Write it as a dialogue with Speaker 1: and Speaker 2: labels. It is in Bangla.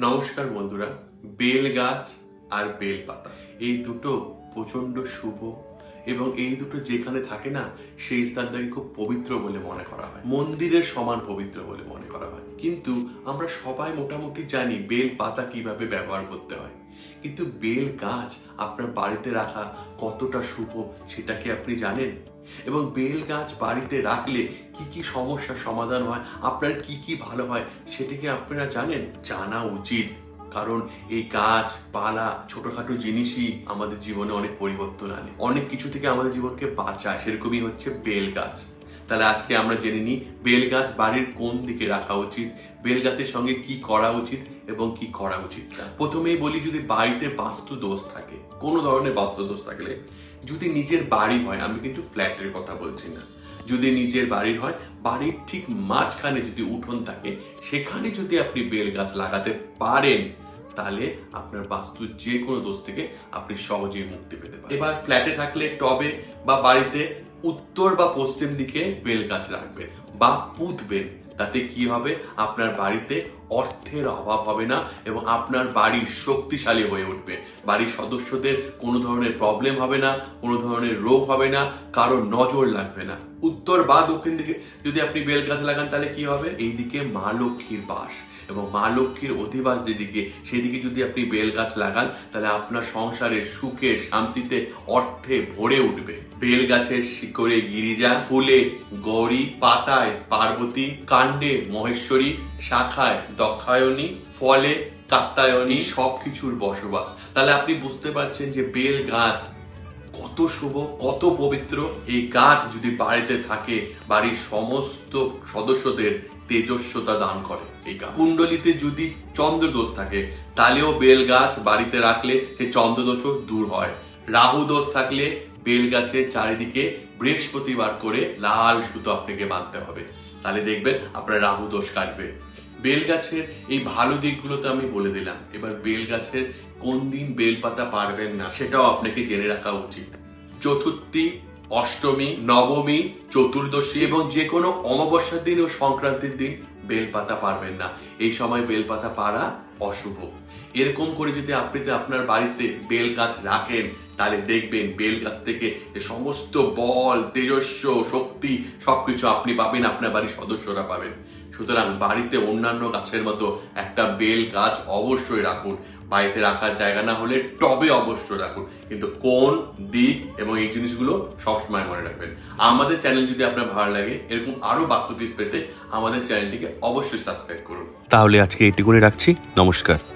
Speaker 1: নমস্কার বন্ধুরা, বেল গাছ আর বেল পাতা। এই দুটো প্রচণ্ড শুভ এবং এই দুটো যেখানে থাকে না, সেই স্থানটাকে খুব পবিত্র বলে মনে করা হয়। মন্দিরের সমান পবিত্র বলে মনে করা হয়। কিন্তু আমরা সবাই মোটামুটি জানি বেল পাতা কীভাবে ব্যবহার করতে হয়। কিন্তু বেল গাছ আপনার বাড়িতে রাখা কতটা শুভ সেটা কি আপনি জানেন? এবং বেল গাছ বাড়িতে রাখলে কি কি সমস্যার সমাধান হয়? আপনার কি কি ভালো হয় সেটা কি আপনারা জানেন? জানা উচিত। কারণ এই গাছ, পালা, ছোটখাটো জিনিসই আমাদের জীবনে অনেক পরিবর্তন আনে। অনেক কিছু থেকে আমাদের জীবনকে বাঁচায়। সেরকমই হচ্ছে বেল গাছ। তাহলে আজকে আমরা জেনে নিই বেল গাছ বাড়ির কোন দিকে রাখা উচিত বেল গাছের সঙ্গে কি করা উচিত এবং কি করা উচিত প্রথমেই বলি যদি বাড়িতে বাস্তু দোষ থাকে, কোনো ধরনের বাস্তু দোষ থাকলে, যদি নিজের বাড়ি হয়, আমি কিন্তু ফ্ল্যাটের কথা বলছি না, যদি নিজের বাড়ির হয়, বাড়ির ঠিক মাঝখানে যদি উঠোন থাকে, সেখানে যদি আপনি বেল গাছ লাগাতে পারেন, তাহলে আপনার বাস্তু যে কোনো দোষ থেকে আপনি সহজেই মুক্তি পেতে পারেন। এবার ফ্ল্যাটে থাকলে টবে বা বাড়িতে উত্তর বা পশ্চিম দিকে বেল গাছ রাখবেন বা পুঁতবেন। তাতে কি হবে? আপনার বাড়িতে অর্থের অভাব হবে না এবং আপনার বাড়ি শক্তিশালী হয়ে উঠবে। বাড়ির সদস্যদের কোনো ধরনের প্রবলেম হবে না, কোনো ধরনের রোগ হবে না, কারও নজর লাগবে না। উত্তর বা দক্ষিণ দিকে যদি আপনি বেল গাছ লাগান তাহলে কি হবে? এইদিকে মা লক্ষ্মীর বাস। এবং মা লক্ষ্মীর অধিবাস যেদিকে, সেদিকে যদি আপনি বেল গাছ লাগান, তাহলে আপনার সংসারে সুখে, শান্তিতে, অর্থে ভরে উঠবে। বেল গাছের শিকড়ে গিরিজা, ফুলে গৌরী, পাতায় পার্বতী, কাণ্ডে মহেশ্বরী, শাখায় দক্ষায়নী, ফলে কাত্তায়নী, সবকিছুর বসবাস। তাহলে আপনি বুঝতে পারছেন যে বেল গাছ কত শুভ, কত পবিত্র। এই গাছ যদি বাড়িতে থাকে, বাড়ির সমস্ত সদস্যদের তেজস্বতা দান করে। এই গাছ। কুণ্ডলিতে যদি চন্দ্রদোষ থাকে, তাহলেও বেল গাছ বাড়িতে রাখলে সে চন্দ্রদোষও দূর হয়। রাহু দোষ থাকলে বেল গাছের চারিদিকে বৃহস্পতিবার করে লাল সুতো আপনাকে বাঁধতে হবে। তাহলে দেখবেন আপনার রাহু দোষ কাটবে। বেল গাছের এই ভালো দিকগুলো তো আমি বলে দিলাম। এবার বেল গাছের কোন দিন বেল পাতা পারবেন না, সেটাও আপনাকে জেনে রাখা উচিত। চতুর্থী অষ্টমী, নবমী, চতুর্দশী এবং যে কোনো অমাবস্যার দিন ও সংক্রান্তির দিন বেলপাতা পারবেন না। এই সময় বেলপাতা পাড়া অশুভ। এরকম করে যদি আপনি আপনার বাড়িতে বেল গাছ রাখেন, তাহলে দেখবেন বেল গাছ থেকে সমস্ত বল, তেজস্ব, শক্তি সবকিছু আপনি পাবেন, আপনার বাড়ির সদস্যরা পাবেন। সুতরাং বাড়িতে অন্যান্য গাছের মতো একটা বেল গাছ অবশ্যই রাখুন। বাড়িতে রাখার জায়গা না হলে টবে অবশ্যই রাখুন। কিন্তু কোন দিক এবং এই জিনিসগুলো সবসময় মনে রাখবেন। আমাদের চ্যানেল যদি আপনার ভালো লাগে, এরকম আরও বাস্তু পেতে আমাদের চ্যানেলটিকে অবশ্যই সাবস্ক্রাইব করুন।
Speaker 2: তাহলে আজকে এইটুকুনি রাখছি। নমস্কার।